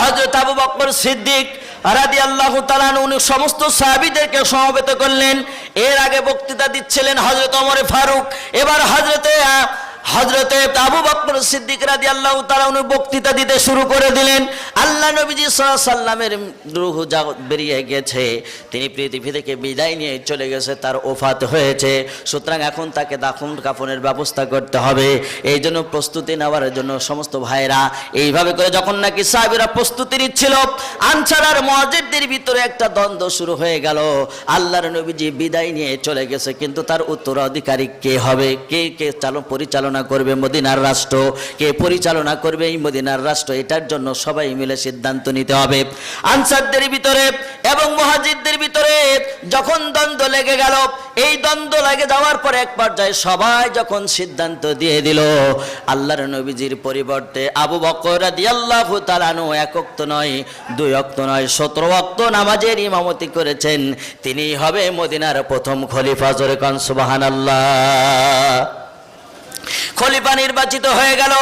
হজরত আবু বকর সিদ্দিক রাদি আল্লাহ তালান উনি সমস্ত সাহাবিদেরকে সমবেত করলেন। এর আগে বক্তৃতা দিচ্ছিলেন হজরত অমরে ফারুক। এবার হজরতে হজরতে আবু বকর সিদ্দিক আল্লাহ তালা উনি বক্তৃতা দিতে শুরু করে দিলেন। আল্লাহ নবীজি সাল্লামের বেরিয়ে গেছে, তিনি পৃথিবী থেকে বিদায় নিয়ে চলে গেছে, তার ওফাত হয়েছে। সুতরাং এখন তাকে দাফন কাফনের ব্যবস্থা করতে হবে। এই জন্য প্রস্তুতি নেওয়ার জন্য সমস্ত ভাইরা এইভাবে করে যখন নাকি সাহেবেরা প্রস্তুতি নিচ্ছিল আনসার আর মহাজিদদের ভিতরে একটা দ্বন্দ্ব শুরু হয়ে গেল। আল্লাহর নবীজি বিদায় নিয়ে চলে গেছে, কিন্তু তার উত্তরাধিকারী কে হবে? কে কে চালন পরিচালনা করবে মদিনার রাষ্ট্র। কে পরিচালনা করবে এই মদিনার রাষ্ট্র? এটার জন্য সবাই মিলে সিদ্ধান্ত নিতে হবে। আনসারদের ভিতরে এবং মহাজিদদের ভিতরে যখন দ্বন্দ্ব লেগে গেল, এই দ্বন্দ্ব লেগে যাওয়ার পরে এক পর্যায়ে সবাই যখন সিদ্ধান্ত দিয়ে দিল, আল্লাহর নবীজির পরিবর্তে আবু বকর রাদিয়াল্লাহু তাআলাহু এক অক্ত নয়, দুই অক্ত নয়, সতেরো অক্ত নামাজের ইমামতি করেছেন। তিনি হবে মদিনার প্রথম খলিফা, জোরে কান সুবহানাল্লাহ। খলিফা নির্বাচিত হয়ে গেল।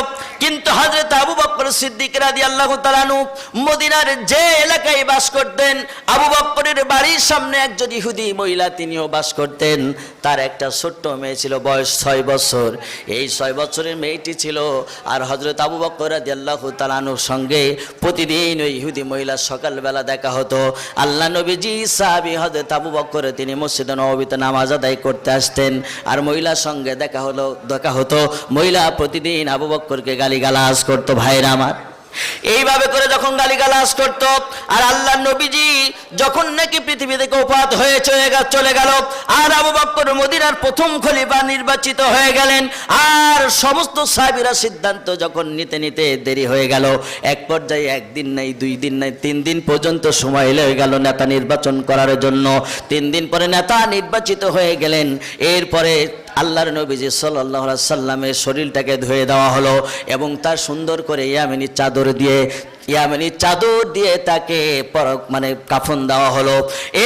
কিন্তু হজরত আবু বক্কর সিদ্দিক রাদি আল্লাহ তালানু মদিনার যে এলাকায় বাস করতেন, আবু বক্করের বাড়ির সামনে একজন ইহুদি মহিলা তিনিও বাস করতেন। তার একটা ছোট্ট মেয়ে ছিল, বয়স ছয় বছর। এই ছয় বছরের মেয়েটি ছিল আর হজরত আবু বক্কর রাদি আল্লাহ তালানুর সঙ্গে প্রতিদিন ওই ইহুদি মহিলা সকালবেলা দেখা হতো। আল্লাহ নবীজি সাহাবি হজরত আবু বক্কর তিনি মসজিদে নবীতে নামাজ আদায় করতে আসতেন। আর মহিলার সঙ্গে দেখা হলো, দেখা হতো। মহিলা প্রতিদিন আবু বক্করকে গালিগালাজ করতো ভাইরা আমার। এইভাবে করে যখন গালিগালাজ করত, আর আল্লাহ নবীজি যখন নাকি পৃথিবী থেকে উপাত হয়ে চলে গে- চলে গেল, আর আবু বক্কর মদিনার প্রথম খলিফা নির্বাচিত হয়ে গেলেন, আর সমস্ত সাহাবীরা সিদ্ধান্ত যখন নিতে নিতে দেরি হয়ে গেল, এক পর্যায়ে একদিন নাই, দুই দিন নাই, তিন দিন পর্যন্ত সময় লেগে গেল নেতা নির্বাচন করার জন্য। তিন দিন পরে নেতা নির্বাচিত হয়ে গেলেন, এরপরে আল্লাহর নবীজি সাল্লাহ সাল্লামের শরীরটাকে ধুয়ে দেওয়া হলো এবং তার সুন্দর করে ইয়ামিনী চাদর দিয়ে ইয়ামিনী চাদর দিয়ে তাকে মানে কাফন দেওয়া হলো।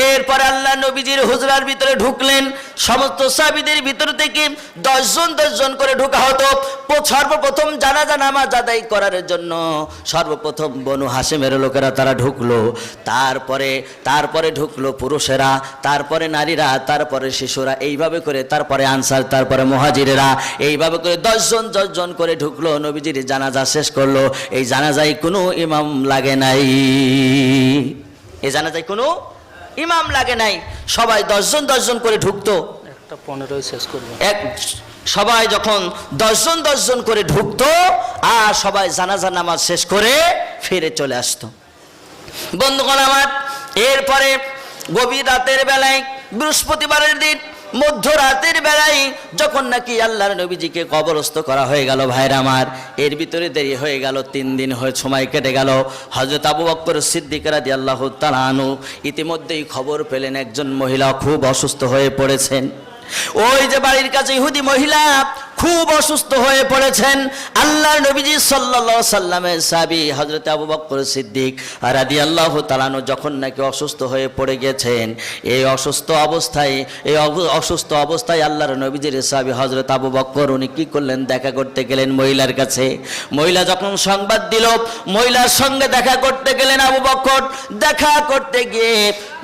এরপর আল্লাহ নবীজির হুজরার ভিতরে ঢুকলেন। সমস্ত সাবিদের ভিতর থেকে দশজন দশজন করে ঢুকা হতো। সর্বপ্রথম জানাজা নামাজ আদায় করার জন্য সর্বপ্রথম বনু হাসেমের লোকেরা তারা ঢুকলো। তারপরে তারপরে ঢুকলো পুরুষেরা, তারপরে নারীরা, তারপরে শিশুরা। এইভাবে করে তারপরে আনসার, তারপরে মহাজিরেরা। এইভাবে করে দশজন দশজন করে ঢুকলো। নবীজির জানাজা শেষ করল। এই জানাজায় কোনো ইমাম লাগে নাই। এ জানা যায় কোনো ইমাম লাগে নাই। সবাই দশজন দশজন করে ঢুকতো। একটা পনেরোই শেষ করব। এক সবাই যখন দশজন দশজন করে ঢুকতো আর সবাই জানাজা নামাজ শেষ করে ফিরে চলে আসতো। বন্ধুগণ আমার এরপরে গভীর রাতের বেলায় বৃহস্পতিবারের দিন মধ্যরাতের বেলায় যখন নাকি আল্লাহর নবীজিকে কবরস্থ করা হয়ে গেল ভাইরা আমার, এর ভিতরে দেরি হয়ে গেল, তিন দিন হয়ে সময় কেটে গেল। হজরত আবু বক্কর সিদ্দিকরা রাদি আল্লাহ তালানু ইতিমধ্যেই খবর পেলেন একজন মহিলা খুব অসুস্থ হয়ে পড়েছেন। ওই যে বাড়ির কাছে ইহুদি মহিলা খুব অসুস্থ হয়ে পড়েছেন আল্লাহ নবীজি সাল্লাল্লাহু সাল্লামের সাবি হজরত আবু বক্কর সিদ্দিক রাদি আল্লাহ তালানো যখন নাকি অসুস্থ হয়ে পড়ে গেছেন, এই অসুস্থ অবস্থায়, এই অসুস্থ অবস্থায় আল্লাহর নবীজির সাবি হজরত আবু বক্কর উনি কি করলেন, দেখা করতে গেলেন মহিলার কাছে। মহিলা যখন সংবাদ দিল, মহিলার সঙ্গে দেখা করতে গেলেন আবু বক্কর দেখা করতে গিয়ে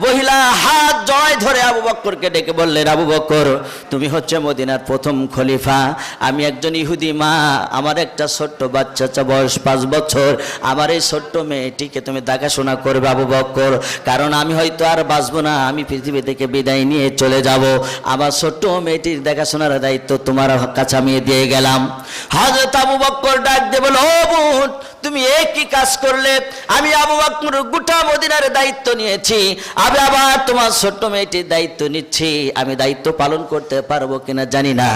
মহিলা হাত জয় ধরে আবু বক্করকে ডেকে বললেন, আবু বক্কর, তুমি হচ্ছে মদিনার প্রথম খলিফা। আমি একজন ইহুদি মা, আমার একটা ছোট্ট বাচ্চা চা বয়স পাঁচ বছর। আমার এই ছোট্ট মেয়েটিকে তুমি দেখাশোনা করবে আবু বক্কর, কারণ আমি হয়তো আর বাঁচবো না, আমি পৃথিবী থেকে বিদায় নিয়ে চলে যাব। আমার ছোট্ট মেয়েটির দেখাশোনার দায়িত্ব তোমার কাছে আমি দিয়ে গেলাম। হজরত আবু বক্কর ডাক দিয়ে বলো ও বোন, তুমি একই কাজ করলে। আমি আবু বকর গোটা মদিনার দায়িত্ব নিয়েছি। আমি আবার তোমার ছোট্ট মেয়েটির দায়িত্ব নিচ্ছি। আমি দায়িত্ব পালন করতে পারব কিনা জানি না।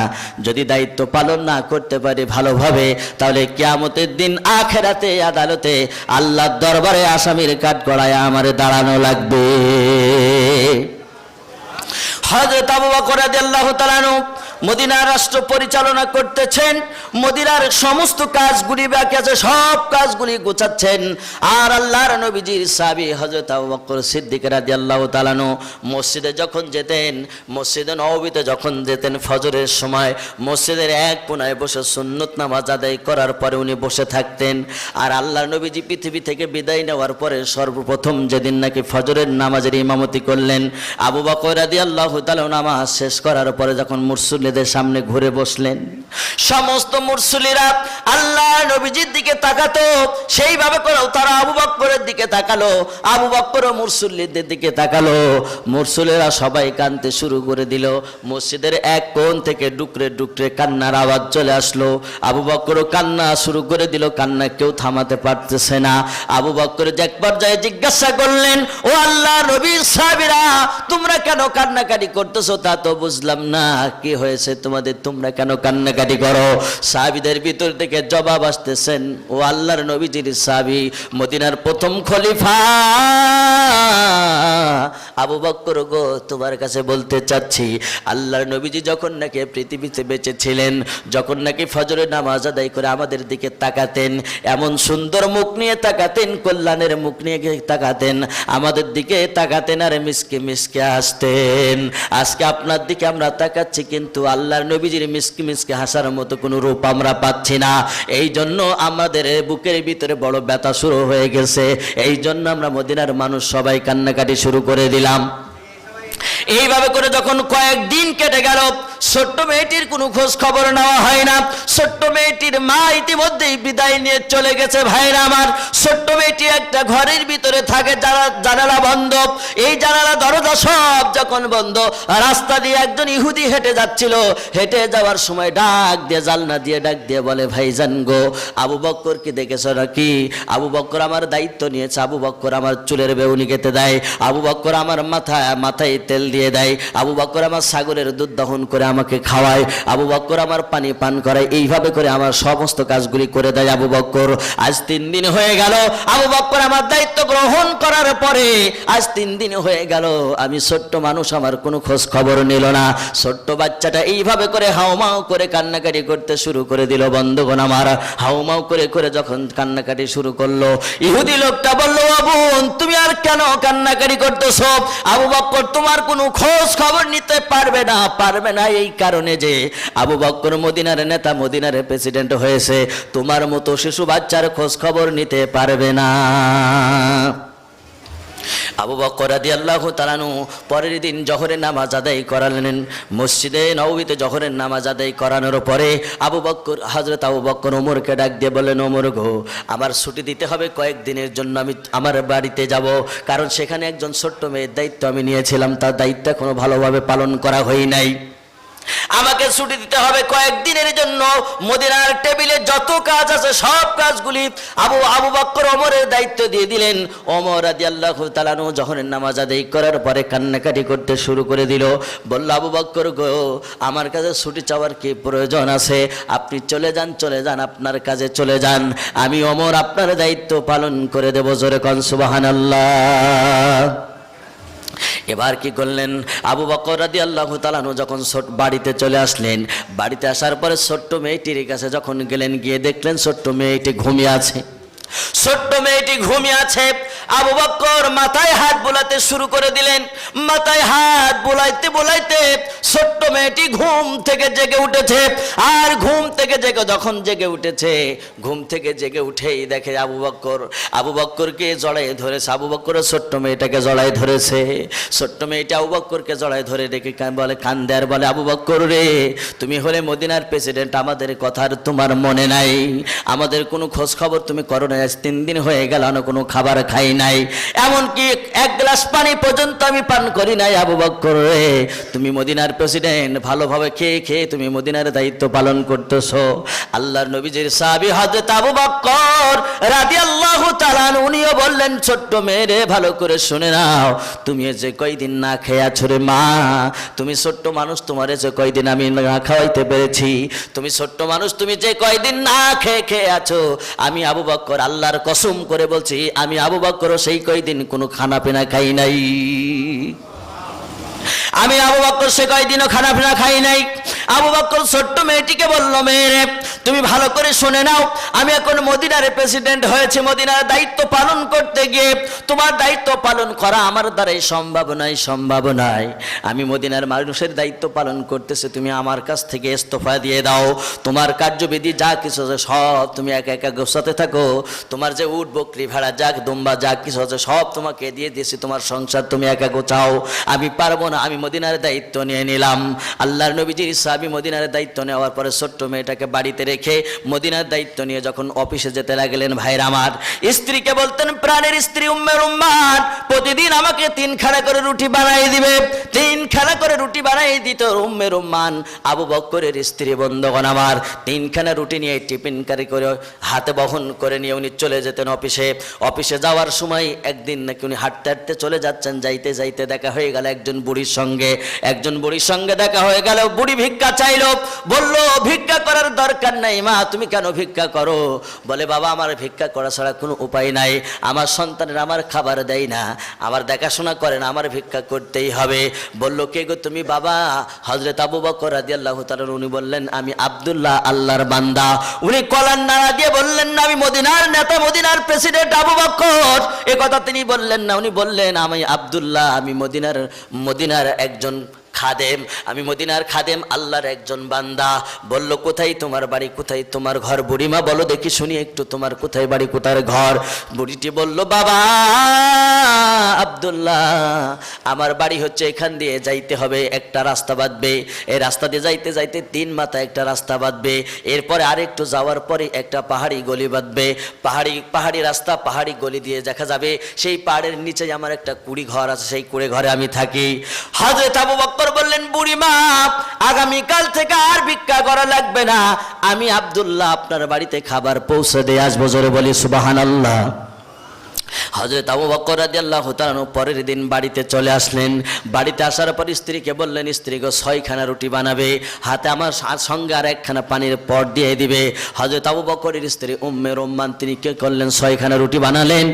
যদি দায়িত্ব পালন না করতে পারি ভালোভাবে, তাহলে কেয়ামতের দিন আখেরাতে, আদালতে আল্লাহর দরবারে আসামির কাঠ গড়ায় আমার দাঁড়ানো লাগবে। হজরত আবু বকর রাদিয়াল্লাহু তাআলা মদিনা রাষ্ট্র পরিচালনা করতেছেন, মদিনার সমস্ত কাজগুলি বাকি সব কাজগুলি গোছাচ্ছেন। আর আল্লাহর নবীজির সাবি হজরত আবু বকর সিদ্দিক রাদিয়াল্লাহু তাআলানো মসজিদে যখন যেতেন, মসজিদে নববীতে যখন যেতেন, ফজরের সময় মসজিদের এক কোনায় বসে সুন্নত নামাজ আদায় করার পরে উনি বসে থাকতেন। আর আল্লাহর নবীজি পৃথিবী থেকে বিদায় নেওয়ার পরে সর্বপ্রথম যেদিন নাকি ফজরের নামাজের ইমামতি করলেন, আবু বকর রাদিয়াল্লাহু তাআলা নামাজ শেষ করার পরে যখন মুরসুলিদের সামনে ঘুরে বসলেন। সমস্ত মুরসুলিরা আল্লাহ নবীজির দিকে তাকাতো, সেইভাবে করেও তারা আবু বক্করের দিকে তাকালো, আবু বক্কর ও মুরসুল্লিদের দিকে তাকালো। মুরসুলেরা সবাই কানতে শুরু করে দিল। মসজিদের এক কোণ থেকে ডুকরে ডুকরে কান্নার আওয়াজ চলে আসলো। আবু বক্করও কান্না শুরু করে দিল, কান্না কেউ থামাতে পারতেছে না। আবু বক্কর যে এক পর্যায়ে জিজ্ঞাসা করলেন, ও আল্লাহ নবীর সাহাবীরা, তোমরা কেন কান্নাকাটি করতেছো? তা তো বুঝলাম না, কি হয়েছে? তোমাদের তোমরা কেন কান্নাকাটি করো? সাহাবীদের ভিতর থেকে জবাব আসতেছেন, ও আল্লাহর নবীজির সাহাবী, মদিনার প্রথম খলিফা। আবু বক্কর, গো, তোমার কাছে বলতে চাচ্ছি, আল্লাহর নবীজি যখন নাকি পৃথিবীতে বেঁচে ছিলেন যখন নাকি ফজরের নামাজ আদায় করে আমাদের দিকে তাকাতেন, এমন সুন্দর মুখ নিয়ে তাকাতেন, কল্যাণের মুখ নিয়ে তাকাতেন, আমাদের দিকে তাকাতেন আর মিসকে মিসকে আসতেন। আজকে আপনার দিকে আমরা তাকাচ্ছি, কিন্তু আল্লাহর নবীজির মিসকি মিসকি হাসার মতো কোনো রূপ আমরা পাচ্ছি না। এই জন্য আমাদের বুকের ভিতরে বড় ব্যথা শুরু হয়ে গেছে। এই জন্য আমরা মদিনার মানুষ সবাই কান্নাকাটি শুরু করে দিলাম। এইভাবে করে যখন কয়েকদিন কেটে গেল, ছোট্ট মেয়েটির কোনো খোঁজ খবর নেওয়া হয় না। ছোট্ট মেয়েটির মা ইতিমধ্যেই বিদায় নিয়ে চলে গেছে ভাইরা আমার। ছোট্ট মেয়েটি একটা ঘরের ভিতরে থাকে যারা জানালা বন্ধ। এই জানালা দরজা সব যখন বন্ধ, রাস্তা দিয়ে একজন ইহুদি হেঁটে যাচ্ছিল। হেঁটে যাওয়ার সময় ডাক দিয়ে, জালনা দিয়ে ডাক দিয়ে বলে, ভাইজান গো, আবু বক্কর কি দেখেছ নাকি? আবু বক্কর আমার দায়িত্ব নিয়েছে, আবু বক্কর আমার চুলের বেউনি খেতে দেয়। আবু বক্কর আমার মাথায় মাথায় তেল দিয়ে দেয় আবু বক্কর আমার সাগরের দুধ দহন করে আমাকে খাওয়ায়, আবু বক্কর আমার পানি পান করায় এইভাবে করে আমার সমস্ত কাজগুলি করে দেয় আবু বক্কর আজ তিন দিন হয়ে গেল, আবু বক্কর আমার দায়িত্ব গ্রহণ করার পরে আজ তিন দিন হয়ে গেল, আমি ছোট্ট মানুষ, আমার কোনো খোঁজ খবর নিল না। ছোট্ট বাচ্চাটা এইভাবে করে হাউমাউ করে কান্নাকাটি করতে শুরু করে দিল, বন্ধুগণ আমার। হাউমাউ করে করে যখন কান্নাকাটি শুরু করল, ইহুদি লোকটা বলল বোন, তুমি আর কেন কান্নাকাটি করতেছো? আবু বক্কর তোমার কোনো খোঁজ খবর নিতে পারবে না পারবে না এই কারণে যে আবু বক্কর মদিনার নেতা মদিনার প্রেসিডেন্ট হয়েছে, তোমার মতো শিশু বাচ্চার খোঁজ খবর নিতে পারবে না। আবু বকরাদি আল্লাহ তালানু পরের দিন জহরের নামাজ আদায় করালেন। মসজিদে নবীতে জহরের নামাজ আদায় করানোর পরে আবু বক্কর হাজরত আবু বক্কর ওমরকে ডাক দিয়ে বললেন, ওমর গো, আমার ছুটি দিতে হবে কয়েকদিনের জন্য, আমি আমার বাড়িতে যাব। কারণ সেখানে একজন ছোট্ট মেয়ের দায়িত্ব আমি নিয়েছিলাম, তার দায়িত্ব এখনও ভালোভাবে পালন করা হয় নাই আমাকে ছুটি দিতে হবে কয়েকদিনের জন্য। মদিনার টেবিলে যত কাজ আছে, সব কাজগুলি আবু আবু বক্কর ওমরের দায়িত্ব দিয়ে দিলেন। অমর আদি আল্লাহ তাআলাহু জহরের নামাজ আদায় করার পরে কান্নাকাটি করতে শুরু করে দিল। বলল, আবু বক্কর গো, আমার কাছে ছুটি চাওয়ার কি প্রয়োজন আছে? আপনি চলে যান চলে যান, আপনার কাজে চলে যান। আমি অমর আপনার দায়িত্ব পালন করে দেব জোরে কন, সুবহানাল্লাহ। এবার কি করলেন? আবু বকর রাদি আল্লাহ তালানু যখন বাড়িতে চলে আসলেন, বাড়িতে আসার পরে ছোট্ট মেয়েটির কাছে যখন গেলেন, গিয়ে দেখলেন ছোট্ট মেয়েটি ঘুমিয়ে আছে। ছোট্ট মেয়েটি ঘুমিয়ে আছে। আবু বক্কর মাথায় হাত বোলাতে শুরু করে দিলেন। মাথায় হাত বোলাইতে বোলাইতে ছোট্ট মেয়েটি ঘুম থেকে জেগে উঠেছে। আর ঘুম থেকে জেগে, যখন জেগে উঠেছে, ঘুম থেকে জেগে উঠেই দেখে আবু বক্কর। আবু বক্করকে জড়াই ধরেছে। আবু বক্করের ছোট্ট মেয়েটাকে জড়াই ধরেছে। ছোট্ট মেয়েটা আবু বক্করকে জড়াই ধরে কান- বলে, কান্দে আর বলে, আবু বক্কর রে, তুমি হলে মদিনার প্রেসিডেন্ট, আমাদের কথার তোমার মনে নাই। আমাদের কোনো খোঁজ খবর তুমি করো না আজ তিন দিন হয়ে গেল কোনো খাবার খাই নাই। এমনকি এক গ্লাস পানি পর্যন্ত আমি পান করি নাই, আবু বক্কর রে। তুমি মদিনার প্রেসিডেন্ট ভালোভাবে খেয়ে খেয়ে তুমি মদিনার দায়িত্ব পালন করতেছো। আল্লাহর নবীজির সাহাবী হযরত আবু বক্কর রাদিয়াল্লাহু তাআলা আনহু, উনিও বললেন, ছোট্ট মেয়েরে ভালো করে শুনে নাও। তুমি যে কয়দিন না খেয়ে আছো রে মা? তুমি ছোট্ট মানুষ, তোমার যে কয়দিন আমি না খাওয়াইতে পেরেছি? তুমি ছোট্ট মানুষ, তুমি যে কয়দিন না খেয়ে খেয়ে আছো আমি আবু বক্কর আল্লাহর কসম করে বলছি, আমি আবু বক্করও সেই কয়দিন কোনো খানা পিনা খাই নাই। আমি আবু বক্কর সে কয়দিনও খানা পিনা খাই নাই। আবু বকর ছোট্ট মেয়েটিকে বলল, মেয়েরে, তুমি ভালো করে শুনে নাও। আমি এখন মদিনার প্রেসিডেন্ট হয়েছে। মদিনার দায়িত্ব পালন করতে গিয়ে তোমার দায়িত্ব পালন করা আমার দ্বারাই সম্ভব নয় সম্ভব নয়। আমি মদিনার মানুষের দায়িত্ব পালন করতেছে। তুমি আমার কাছ থেকে ইস্তফা দিয়ে দাও। তোমার কার্যবিধি যা কিছু আছে সব তুমি একা একা গোসাতে থাকো। তোমার যে উট, বকরি, ভেড়া যাক দুম্বা, যা কিছু আছে সব তোমাকে দিয়ে দিয়েছি। তোমার সংসার তুমি একা গোছাও। আমি পারব না। আমি মদিনার দায়িত্ব নিয়ে নিলাম। আল্লাহর নবীজির আমি মদিনার দায়িত্ব নেওয়ার পরে ছোট্ট মেয়েটাকে বাড়িতে রেখে মদিনার দায়িত্ব নিয়ে যখন অফিসে যেতে লাগলেন ভাইয়ের আমার, স্ত্রীকে বলতেন প্রাণের স্ত্রী উম্মের উম্মার প্রতিদিন আমাকে তিন খানা করে রুটি বানাই দিবে। তিন খানা করে রুটি বানাই দিত উম্মের উম্মান। আবু বক্করের স্ত্রী, বন্ধগণ আমার তিনখানা রুটি নিয়ে টিফিন কারি করে হাতে বহন করে নিয়ে উনি চলে যেতেন অফিসে। অফিসে যাওয়ার সময় একদিন নাকি উনি হাঁটতে হাঁটতে চলে যাচ্ছেন, যাইতে যাইতে দেখা হয়ে গেল একজন বুড়ির সঙ্গে। একজন বুড়ির সঙ্গে দেখা হয়ে গেল, বুড়ি ভিক্ষা চাইলো। বলল, ভিক্ষা করার দরকার নাই মা, তুমি কেন ভিক্ষা করো? বলে, বাবা, আমার ভিক্ষা করা ছাড়া কোনো উপায় নাই। আমার সন্তানের আমার খাবার দেয় না, আমার দেখাশোনা করে না, আমার ভিক্ষা করতেই হবে। বলল, কে গো তুমি, বাবা? হজরত আবু বকর রাজি আল্লাহ তালন উনি বললেন, আমি আব্দুল্লাহ, আল্লাহর বান্দা। উনি কলার নাড়া দিয়ে বললেন না আমি মদিনার নেতা, মদিনার প্রেসিডেন্ট আবু বকর। এ কথা তিনি বললেন না, উনি বললেন, আমি আব্দুল্লাহ, আমি মদিনার মদিনার একজন খাদেম, আমি মদিনার খাদেম, আল্লাহর একজন বান্দা। বলল, কোথায় তোমার বাড়ি? কোথায় তোমার ঘর? বুড়িমা বলো দেখি শুনি একটু তোমার কোথায় বাড়ি কোথায় ঘর? বুড়িটি বলল, বাবা, আব্দুল্লাহ, আমার বাড়ি হচ্ছে এখান দিয়ে যাইতে হবে, একটা রাস্তা বাঁধবে। এই রাস্তা দিয়ে যাইতে যাইতে তিন মাথা একটা রাস্তা বাঁধবে। এরপরে আরেকটু যাওয়ার পরে একটা পাহাড়ি গলি বাঁধবে। পাহাড়ি পাহাড়ি রাস্তা, পাহাড়ি গলি দিয়ে দেখা যাবে, সেই পাহাড়ের নিচে আমার একটা কুড়ি ঘর আছে, সেই কুড়ে ঘরে আমি থাকি। হাজরত আবু বক্কর বললেন, বুড়ি মা, আগামীকাল থেকে আর ভিক্ষা করা লাগবে না। আমি আবদুল্লাহ আপনার বাড়িতে খাবার পৌঁছে দিয়ে আসব। জোরে বলি সুবাহান আল্লাহ হজরত আবু বকর রাদিয়াল্লাহু তাআলা পরের দিন বাড়িতে চলে আসলেন। বাড়িতে আসার পর স্ত্রীকে বললেন, স্ত্রী গো, ছয়খানা রুটি বানাবে, হাতে আমার সঙ্গে আর একখানা পানির পট দিয়ে দিবে। হজরত আবু বকরের স্ত্রী উম্মে রম্মান, তিনি কে করলেন, ছয়খানা রুটি বানালেন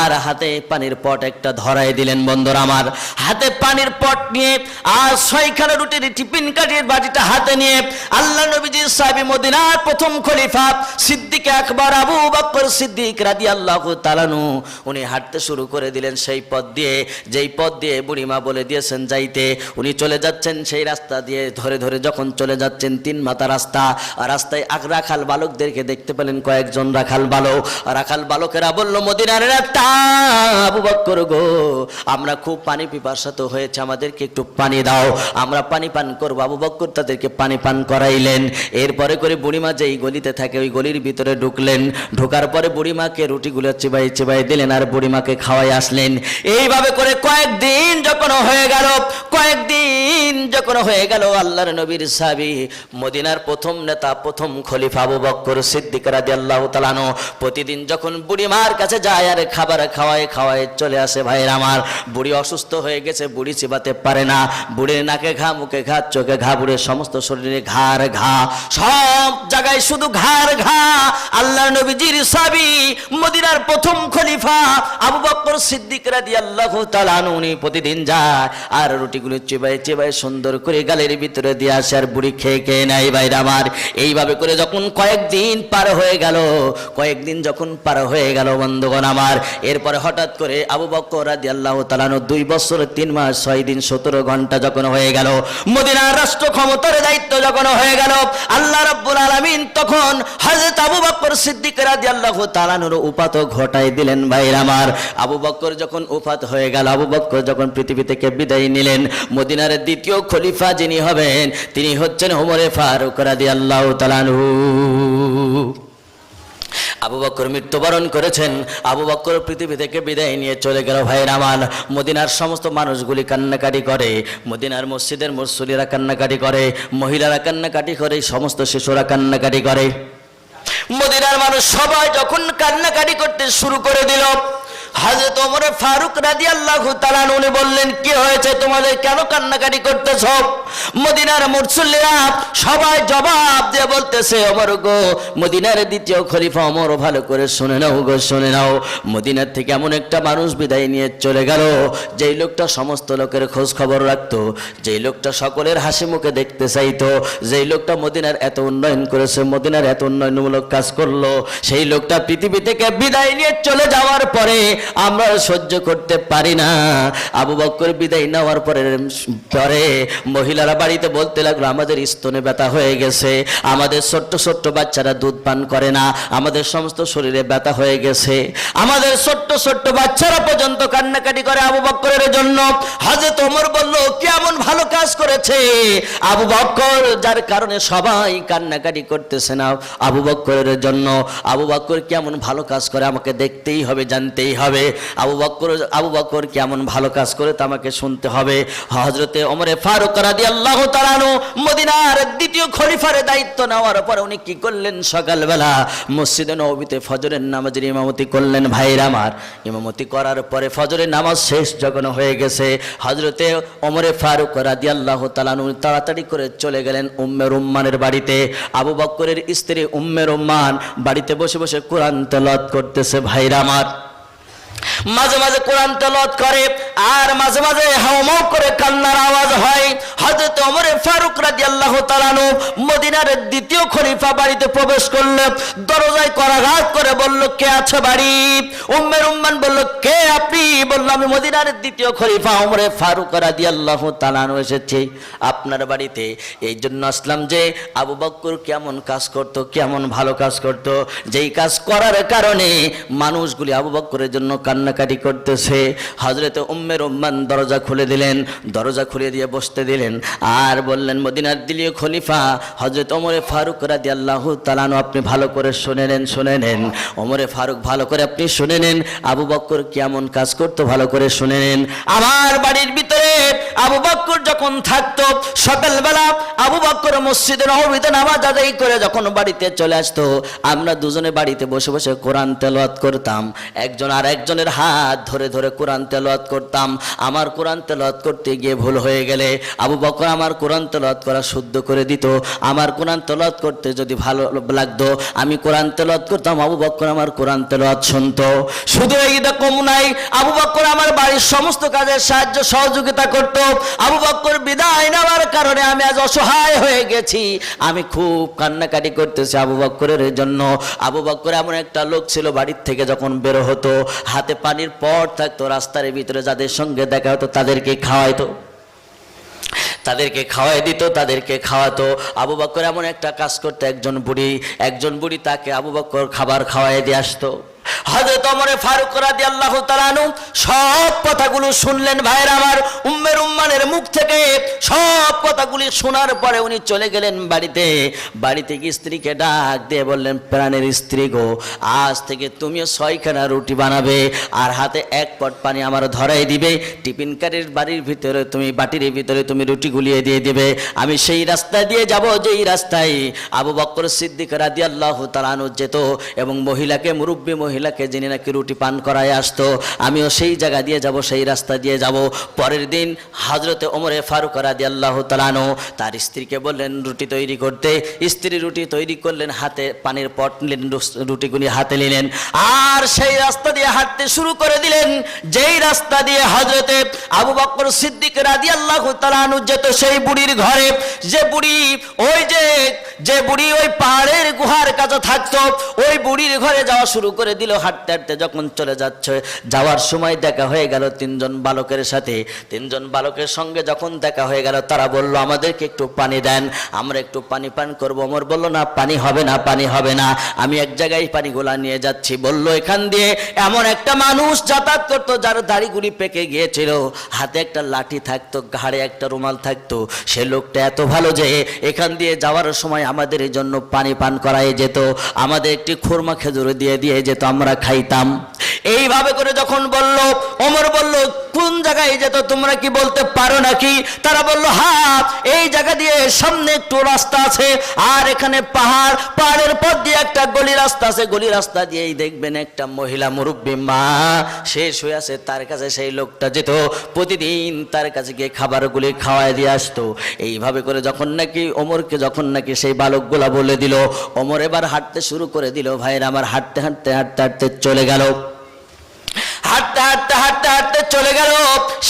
আর হাতে পানির পট একটা ধরাই দিলেন। বন্ধুর আমার, হাতে পানির পট নিয়ে আর ছয়খানা রুটির টিফিন কাঠির বাটিটা হাতে নিয়ে আল্লাহ নবীজির সাহেব মদিনার প্রথম খলিফা সিদ্দিক আকবর আবু বকর সিদ্দিক রাদিয়াল্লাহু তাআলানু উনি হাঁটতে শুরু করে দিলেন সেই পথ দিয়ে। যেই পথ দিয়ে বুড়িমা বলে দিয়েছেন যাইতে, উনি চলে যাচ্ছেন সেই রাস্তা দিয়ে। ধরে ধরে যখন চলে যাচ্ছেন তিন মাথা রাস্তা, আর রাস্তায় রাখাল বালকদেরকে দেখতে পেলেন কয়েকজন রাখাল বালক। রাখাল বালকেরা বলল, মদিনার আবু গো, আমরা খুব পানি পিপাসাত হয়েছে, আমাদেরকে একটু পানি দাও। আমরা পানি পান করব। আবু বক্কর তাদেরকে পানি পান করাইলেন। এরপরে করে বুড়িমা যেই গলিতে থাকে, ওই গলির ভিতরে ঢুকলেন। ঢোকার পরে বুড়িমাকে রুটিগুলো চিবাই চিবাই দিলেন। আর বুড়িমাকে খাওয়াই আসলেন। এইভাবে করে কয়েকদিন যখন হয়ে গেল, কয়েকদিন যখন হয়ে গেল আল্লাহর নবীর সাবি, মদিনার প্রথম নেতা, প্রথম খলিফা আবু বক্কর সিদ্দিক রাদিয়াল্লাহু তাআলানো প্রতিদিন যখন বুড়িমার কাছে যায় আর খাবার খাওয়ায় খাওয়ায় চলে আসে, ভাইয়ের আমার, বুড়ি অসুস্থ হয়ে গেছে, বুড়ি চিবাতে পারে না। বুড়ির নাকে ঘা, মুখে ঘা, চোখে ঘা, বুড়ির সমস্ত শরীরে ঘাড় ঘা। সব জায়গায় শুধু ঘাড় ঘা। আল্লাহ নবীজির সাবি মদিনার প্রথম খলিফা আবু বক্কর সিদ্দিক রাদিয়াল্লাহু তাআলা আনহু, উনি প্রতিদিন যায় আর রুটিগুলো চেবাই চেবাই সুন্দর করে গালের ভিতরে দিয়ে আসে আর বুড়ি খেয়ে খেয়ে নেয় বাইরে আমার। এইভাবে করে যখন কয়েকদিন পার হয়ে গেল, কয়েকদিন যখন পার হয়ে গেল, বন্ধুগণ আমার, এরপরে হঠাৎ করে আবু বক্কর আনহু দুই বছর, তিন মাস, ছয় দিন, সতেরো ঘণ্টা যখন হয়ে গেল, মদিনার রাষ্ট্র ক্ষমতার দায়িত্ব যখন হয়ে গেল, আল্লাহ রাব্বুল আলামিন তখন হযরত আবু বক্কর সিদ্দিক রাদিয়াল্লাহু তাআলা আনহুর উপাত ঘটাই দিলেন ভাইরা আমার। আবু বক্কর যখন উফাত হয়ে গেল, আবু বক্কর যখন পৃথিবী থেকে বিদায় নিলেন, মদিনার দ্বিতীয় খলিফা যিনি হবেন, তিনি হচ্ছেন ওমরে ফারুক রাদিয়াল্লাহু তাআলা আনহু। আবু বক্কর মৃত্যুবরণ করেছেন। আবু বক্কর পৃথিবী থেকে বিদায় নিয়ে চলে গেল ভাইয়ের আমার। মদিনার সমস্ত মানুষগুলি কান্নাকাটি করে, মদিনার মসজিদের মুসল্লিরা কান্নাকাটি করে, মহিলারা কান্নাকাটি করে, সমস্ত শিশুরা কান্নাকাটি করে। মদিনার মানুষ সবাই যখন কান্নাকাটি করতে শুরু করে দিল হাজরত ওমরে ফারুক রাজি আল্লাহ উনি বললেন, কি হয়েছে? তোমাদের কেন কান্নাকাটি করতেছ? মদিনার মুরসুল্লিরা সবাই জবাব দিয়ে বলতেছে অমর গো, মদিনার দ্বিতীয় খলিফা অমর ভালো করে শুনে নাও গো, শুনে নাও। মদিনার থেকে এমন একটা মানুষ বিদায় নিয়ে চলে গেল, যেই লোকটা সমস্ত লোকের খোঁজ খবর রাখতো, যেই লোকটা সকলের হাসি মুখে দেখতে চাইতো, যেই লোকটা মদিনার এত উন্নয়ন করেছে, মদিনার এত উন্নয়নমূলক কাজ করল, সেই লোকটা পৃথিবী থেকে বিদায় নিয়ে চলে যাওয়ার পরে আমরা সহ্য করতে পারি না। আবু বক্কর বিদায় নেওয়ার পরে পরে মহিলারা বাড়িতে বলতে লাগল, আমাদের স্তনে ব্যথা হয়ে গেছে। আমাদের ছোট্ট ছোট্ট বাচ্চারা দুধ পান করে না। আমাদের সমস্ত শরীরে ব্যথা হয়ে গেছে। আমাদের ছোট্ট ছোট্ট বাচ্চারা পর্যন্ত কান্নাকাটি করে আবু বক্করের জন্য। হজরত ওমর বলল কেমন ভালো কাজ করেছে? আবু বক্কর, যার কারণে সবাই কান্নাকাটি করতেছে না আবু বক্করের জন্য। আবু বক্কর কেমন ভালো কাজ করে? আমাকে দেখতেই হবে, জানতেই হবে। আবু বক্কর আবু বক্কর কেমন ভালো কাজ করে তা আমাকে শুনতে হবে। হজরতে ওমরে ফারুক রাদি আল্লাহ তালানু মদিনার দ্বিতীয় খলিফার দায়িত্ব নেওয়ার পরে উনি কি করলেন? সকালবেলা মসজিদে নবীতে ফজরের নামাজের ইমামতি করলেন। ভাইরা আমার, ইমামতি করার পরে ফজরের নামাজ শেষ যখন হয়ে গেছে হজরতে ওমরে ফারুক রাদি আল্লাহ তালানু তাড়াতাড়ি করে চলে গেলেন উম্মের উম্মানের বাড়িতে। আবু বক্করের স্ত্রী উম্মের উম্মান বাড়িতে বসে বসে কোরআন তেলাওয়াত করতেছে। ভাইরা আমার মাঝে মাঝে কোরআন তেলাওয়াত করে, আর মাঝে মাঝে হাউমাউ করে কান্নার আওয়াজ হয়। হযরত ওমরে ফারুক রাদিয়াল্লাহু তাআলাহু মদিনার দ্বিতীয় খলিফা বাড়িতে প্রবেশ করল, দরজায় করাঘাত করে বলল, কে আছে বাড়ি? উম্মের উম্মান বলল, কে আপনি? বলল, আমি মদিনার দ্বিতীয় খলিফা ওমরে ফারুক রাদিয়াল্লাহু তাআলাহু এসেছি, আপনার বাড়িতে। এই জন্য আসলাম যে আবু বক্কর কেমন কাজ করত, কেমন ভালো কাজ করত। যেই কাজ করার কারণে মানুষগুলি আবু বক্করের জন্য কান্নাকাটি করতেছে। হজরত উম্মের উম্মান দরজা খুলে দিলেন, দরজা খুলে দিয়ে বসতে দিলেন আর বললেন, মদিনার দিলীয় খলিফা হজরত ওমরে ফারুক রাদি আল্লাহ তালানো আপনি ভালো করে শুনে নেন শুনে নেন। ওমরে ফারুক ভালো করে আপনি শুনে নেন, আবু বক্কর কেমন কাজ করতো ভালো করে শুনে নেন। আমার বাড়ির ভিতরে আবু বক্কর যখন থাকতো, সকালবেলা আবু বক্কর মসজিদে নবীতে নামাজ আদায় করে যখন বাড়িতে চলে আসতো, আমরা দুজনে বাড়িতে বসে বসে কোরআন তেলাওয়াত করতাম। একজন আর একজনের হাত ধরে ধরে কোরআন তেলাওয়াত করতাম। আমার কোরআন তেলাওয়াত করতে গিয়ে ভুল হয়ে গেলে আবু বক্কর আমার কোরআন তেলাওয়াত করা শুদ্ধ করে দিত। আমার কোরআন তেলাওয়াত করতে যদি ভালো লাগতো, আমি কোরআন তেলাওয়াত করতাম, আবু বক্কর আমার কোরআন তেলাওয়াত শুনতো। শুধু এই কম নাই, আবু বক্কর আমার বাড়ির সমস্ত কাজের সাহায্য, সহযোগিতা করত। আবু বক্কর বিদায় নেওয়ার কারণে আমি আজ অসহায় হয়ে গেছি। আমি খুব কান্নাকাটি করতেছি আবু বক্করের জন্য। আবু বক্কর এমন একটা লোক ছিল বাড়ির থেকে যখন বেরো হতো, হাতে পানির পর থাকতো, রাস্তার ভিতরে যাদের সঙ্গে দেখা হতো তাদেরকে খাওয়াইতো। তাদেরকে খাওয়াই দিত, তাদেরকে খাওয়াতো। আবু বক্কর এমন একটা কাজ করতো, একজন বুড়ি একজন বুড়ি তাকে আবু বক্কর খাবার খাওয়াই দিয়ে আসতো। হযরত ওমরে ফারুক রাদিয়াল্লাহু তাআলাহু সব কথাগুলো শুনলেন ভাইয়ের আমার। উম্মের উম্মানের মুখ থেকে সব কথাগুলি শোনার পরে উনি চলে গেলেন বাড়িতে। বাড়িতে গিয়ে স্ত্রীকে ডাক দিয়ে বললেন, প্রাণের স্ত্রী গো, আজ থেকে তুমিও ছয়খানা রুটি বানাবে আর হাতে এক পট পানি আমার ধরাই দিবে। টিফিন কারির বাড়ির ভিতরে তুমি, বাটির ভিতরে তুমি রুটি গুলিয়ে দিয়ে দিবে। আমি সেই রাস্তা দিয়ে যাব যেই রাস্তায় আবু বক্কর সিদ্দিক রাদিয়াল্লাহু তাআলাহু যেত এবং মহিলাকে মুরব্বী মহিলাকে যিনি নাকি রুটি পান করায় আসতো, আমিও সেই জায়গা দিয়ে যাব, সেই রাস্তা দিয়ে যাব। পরের দিন হজরতে ওমরে ফারুক রাদি আল্লাহ তালানো তার স্ত্রীকে বললেন, রুটি তৈরি করতে। স্ত্রী রুটি তৈরি করলেন, হাতে পানির পট নিলেন রুটিগুলি হাতে নিলেন। আর সেই রাস্তা দিয়ে হাঁটতে শুরু করে দিলেন। যেই রাস্তা দিয়ে হজরতে আবু বকর সিদ্দিক রাদি আল্লাহ তালানু যেত, সেই বুড়ির ঘরে, যে বুড়ি ওই যে যে বুড়ি ওই পাহাড়ের গুহার কাছে থাকতো, ওই বুড়ির ঘরে যাওয়া শুরু করে দিল হাঁটতে হাঁটতে যখন চলে যাচ্ছে, যাওয়ার সময় দেখা হয়ে গেল তিনজন বালকের সাথে। তিনজন বালকের সঙ্গে যখন দেখা হয়ে গেল, তারা বলল, আমাদেরকে একটু পানি দেন, আমরা একটু পানি পান করব। অমর বলল, না, পানি হবে না, পানি হবে না। আমি এক জায়গায় পানিগুলা নিয়ে যাচ্ছি। বলল, এখান দিয়ে এমন একটা মানুষ যাতায়াত করতো, যার দাড়িগুলি পেকে গিয়েছিল। হাতে একটা লাঠি থাকতো, ঘাড়ে একটা রুমাল থাকতো। সে লোকটা এত ভালো যে এখান দিয়ে যাওয়ার সময় আমাদের জন্য পানি পান করায় যেত। আমাদের একটি খুরমা খেজুর দিয়ে দিয়ে যেত। আমরা খাইতাম। এইভাবে করে যখন বলল, ওমর বলল, কোন জায়গায় যেত তোমরা কি বলতে পারো নাকি? তারা বলল হ্যাঁ এই জায়গা দিয়ে সামনে একটু রাস্তা আছে, আর এখানে পাহাড়, পাহাড়ের পর দিয়ে একটা গলি রাস্তা আছে। গলি রাস্তা দিয়েই দেখবেন একটা মহিলা মুরব্বী মা শেষ হয়ে আছে, তার কাছে সেই লোকটা যেত। প্রতিদিন তার কাছে গিয়ে খাবারগুলি খাওয়াই দিয়ে আসতো। এইভাবে করে যখন নাকি ওমরকে, যখন নাকি সেই বালকগুলা বলে দিল, ওমর এবার হাঁটতে শুরু করে দিল, ভাইয়ের, আমার হাঁটতে হাঁটতে হাঁটতে হাঁটতে চলে গেল। হাঁটতে হাঁটতে চলে গেল।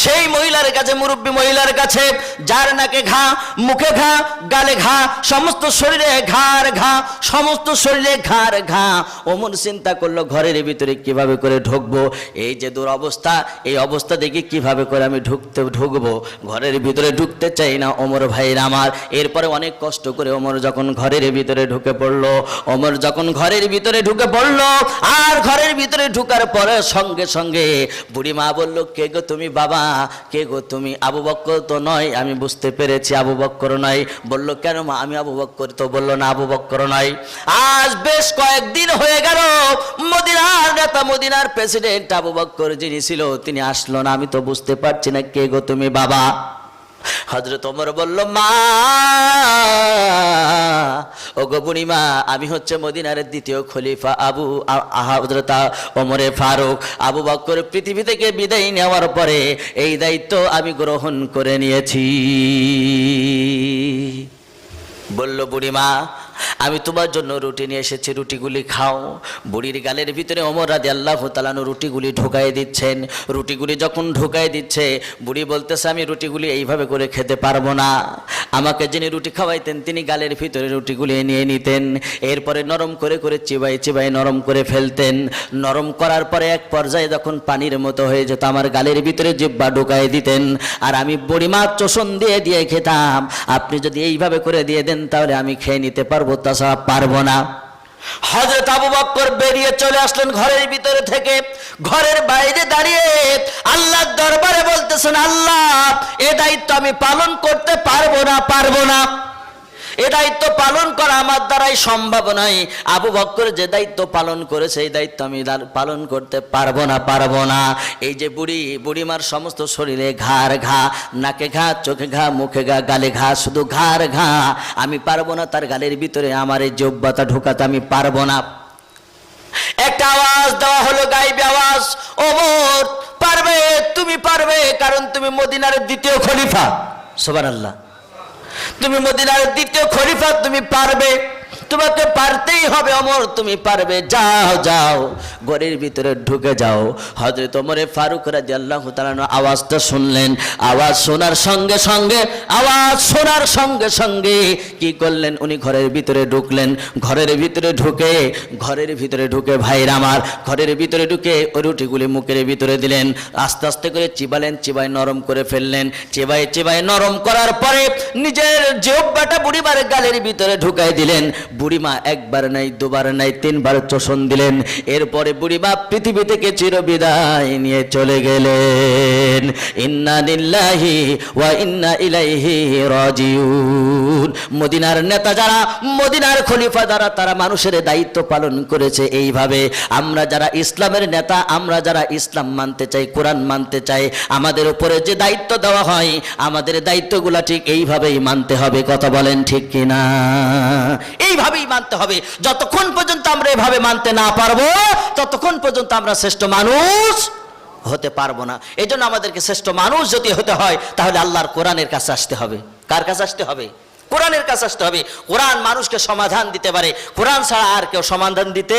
সেই মহিলার কাছে, মুরব্বী মহিলার কাছে, যার নাকে ঘা, মুখে ঘা, গালে ঘা, সমস্ত শরীরে ঘাড় ঘা, সমস্ত শরীরে ঘাড় ঘা। অমন চিন্তা করল, ঘরের ভিতরে কীভাবে করে ঢুকবো? এই যে দুরবস্থা, এই অবস্থা দেখে কীভাবে করে আমি ঢুকতে, ঢুকবো? ঘরের ভিতরে ঢুকতে চাই না অমর ভাইয়ের আমার। এরপরে অনেক কষ্ট করে অমর যখন ঘরের ভিতরে ঢুকে পড়ল অমর যখন ঘরের ভিতরে ঢুকে পড়ল, আর ঘরের ভিতরে ঢুকার পরে সঙ্গে সঙ্গে বুড়ি মা বলল, কে গো তুমি বাবা? কে গো তুমি আবু বক্কর? তো নয়, আমি বুঝতে পেরেছি আবু বক্কর নয়। বলল, কেন মা? আমি আবু বক্কর? তো বলল, না, আবু বক্কর নয়। আজ বেশ কয়েকদিন হয়ে গেল, মদিনার নেতা, মদিনার প্রেসিডেন্ট আবু বক্কর যিনি ছিল, তিনি আসলো না। আমি তো বুঝতে পারছি না, কে গো তুমি বাবা? হজরত ওমর বলল, মা ও গো বুড়িমা, আমি হচ্ছে মদিনার দ্বিতীয় খলিফা আবু হজরত ওমরে ফারুক। আবু বক্কর পৃথিবী থেকে বিদায় নেওয়ার পরে এই দায়িত্ব আমি গ্রহণ করে নিয়েছি। বলল, বুড়িমা আমি তোমার জন্য রুটি নিয়ে এসেছি, রুটিগুলি খাও। বুড়ির গালের ভিতরে অমর রাজি আল্লাহ তালানো রুটিগুলি ঢুকাই দিচ্ছেন। রুটিগুলি যখন ঢুকাই দিচ্ছে, বুড়ি বলতেছে, আমি রুটিগুলি এইভাবে করে খেতে পারব না। আমাকে যিনি রুটি খাওয়াইতেন, তিনি গালের ভিতরে রুটি গুলিয়ে নিয়ে নিতেন। এরপরে নরম করে করে চিবাই চিবাই নরম করে ফেলতেন। নরম করার পরে এক পর্যায়ে যখন পানির মতো হয়ে যেত, আমার গালের ভিতরে জিব্বা ঢুকাই দিতেন। আর আমি বড়িমা চোষণ দিয়ে দিয়ে খেতাম। আপনি যদি এইভাবে করে দিয়ে দেন, তাহলে আমি খেয়ে নিতে পারব তাছাড়া পারব না। হজরত আবু বক্কর বেরিয়ে চলে আসলেন ঘরের ভিতরে থেকে। ঘরের বাইরে দাঁড়িয়ে আল্লাহর দরবারে বলতেছেন, আল্লাহ, এ দায়িত্ব আমি পালন করতে পারব না পারব না। এ দায়িত্ব পালন করা আমার দ্বারাই সম্ভব নয়। আবু বক্কর যে দায়িত্ব পালন করেছে, এই দায়িত্ব আমি পালন করতে পারব না পারব না। এই যে বুড়ি, বুড়িমার সমস্ত শরীরে ঘাড় ঘা, নাকে ঘা, চোখে ঘা, মুখে ঘা, গালে ঘা, শুধু ঘাড় ঘা। আমি পারব না, তার গালের ভিতরে আমার এই যোগ্যতা ঢোকাতে আমি পারব না। একটা আওয়াজ দেওয়া হলো গাইবে আওয়াজ, ওমর, পারবে, তুমি পারবে, কারণ তুমি মদিনার দ্বিতীয় খলিফা। সোবান আল্লাহ তুমি মদিনার দ্বিতীয় খলিফা তুমি পারবে। তোমাকে পারতেই হবে অমর, তুমি পারবে, যাও যাও। ঘরের ভিতরে ঢুকে যাও। হজরত ওমরে ফারুক রাজি আল্লাহ আওয়াজটা শুনলেন। আওয়াজ শোনার সঙ্গে সঙ্গে, আওয়াজ শোনার সঙ্গে সঙ্গে কি করলেন? উনি ঘরের ভিতরে ঢুকলেন। ঘরের ভিতরে ঢুকে, ঘরের ভিতরে ঢুকে ভাইরা আমার, ঘরের ভিতরে ঢুকে ওই রুটিগুলি মুখের ভিতরে দিলেন। আস্তে আস্তে করে চিবালেন চিবাই নরম করে ফেললেন। চিবাই চিবাই নরম করার পরে নিজের জিহ্বাটা বুড়িমার গালের ভিতরে ঢুকাই দিলেন। বুড়িমা একবার নাই, দুবার নাই, তিনবার চোষণ দিলেন। এরপরে বুড়িমা পৃথিবী থেকে চিরবিদায় নিয়ে চলে গেলেন। ইন্না নিল্লাহি ওয়া ইন্না ইলাইহি রাজিউন। মদিনার নেতা যারা, মদিনার খলিফা যারা, তারা মানুষের দায়িত্ব পালন করেছে এইভাবে। আমরা যারা ইসলামের নেতা, আমরা যারা ইসলাম মানতে চাই, কোরআন মানতে চাই, আমাদের উপরে যে দায়িত্ব দেওয়া হয়, আমাদের দায়িত্বগুলা ঠিক এইভাবেই মানতে হবে। কথা বলেন ঠিক কিনা? এইভাবেই মানতে হবে। যতক্ষণ পর্যন্ত আমরা এভাবে মানতে না পারব, ততক্ষণ পর্যন্ত আমরা শ্রেষ্ঠ মানুষ হতে পারব না। এই জন্য আমাদেরকে শ্রেষ্ঠ মানুষ যদি হতে হয়, তাহলে আল্লাহর কোরআনের কাছে আসতে হবে। কার কাছে আসতে হবে? কোরআনের কাছে আসতে হবে। কোরআন মানুষকে সমাধান দিতে পারে। কোরআন ছাড়া আর কেউ সমাধান দিতে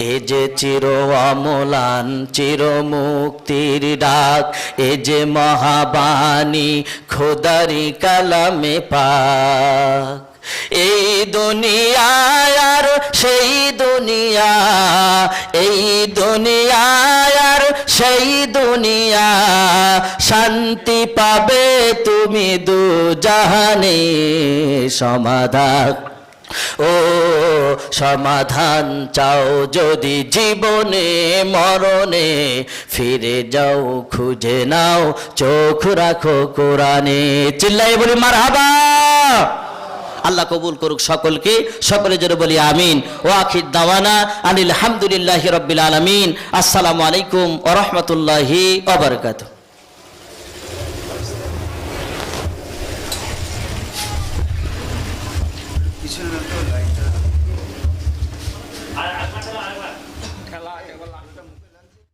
এ যে চির অমলান, চির মুক্তির ডাক, এ যে মহাবাণী, খোদারি কালামে পাক। এই দুনিয়ায় আর সেই দুনিয়া, এই দুনিয়ায় আর সেই দুনিয়া, শান্তি পাবে তুমি দু জাহানে সমাধান। ও সমাধান চাও যদি জীবনে, মরণে, ফিরে যাও, খুঁজে নাও, চোখ রাখো কোরআনে। চিল্লাই বলি মার হাবা আল্লাহ কবুল করুক সকলকে, সকলে যেন বলি, আমিন। ও আখির দাওয়ানা, আনিল হামদুলিল্লাহি রব্বিল আলামিন। আসসালামু আলাইকুম ওয়া রাহমাতুল্লাহি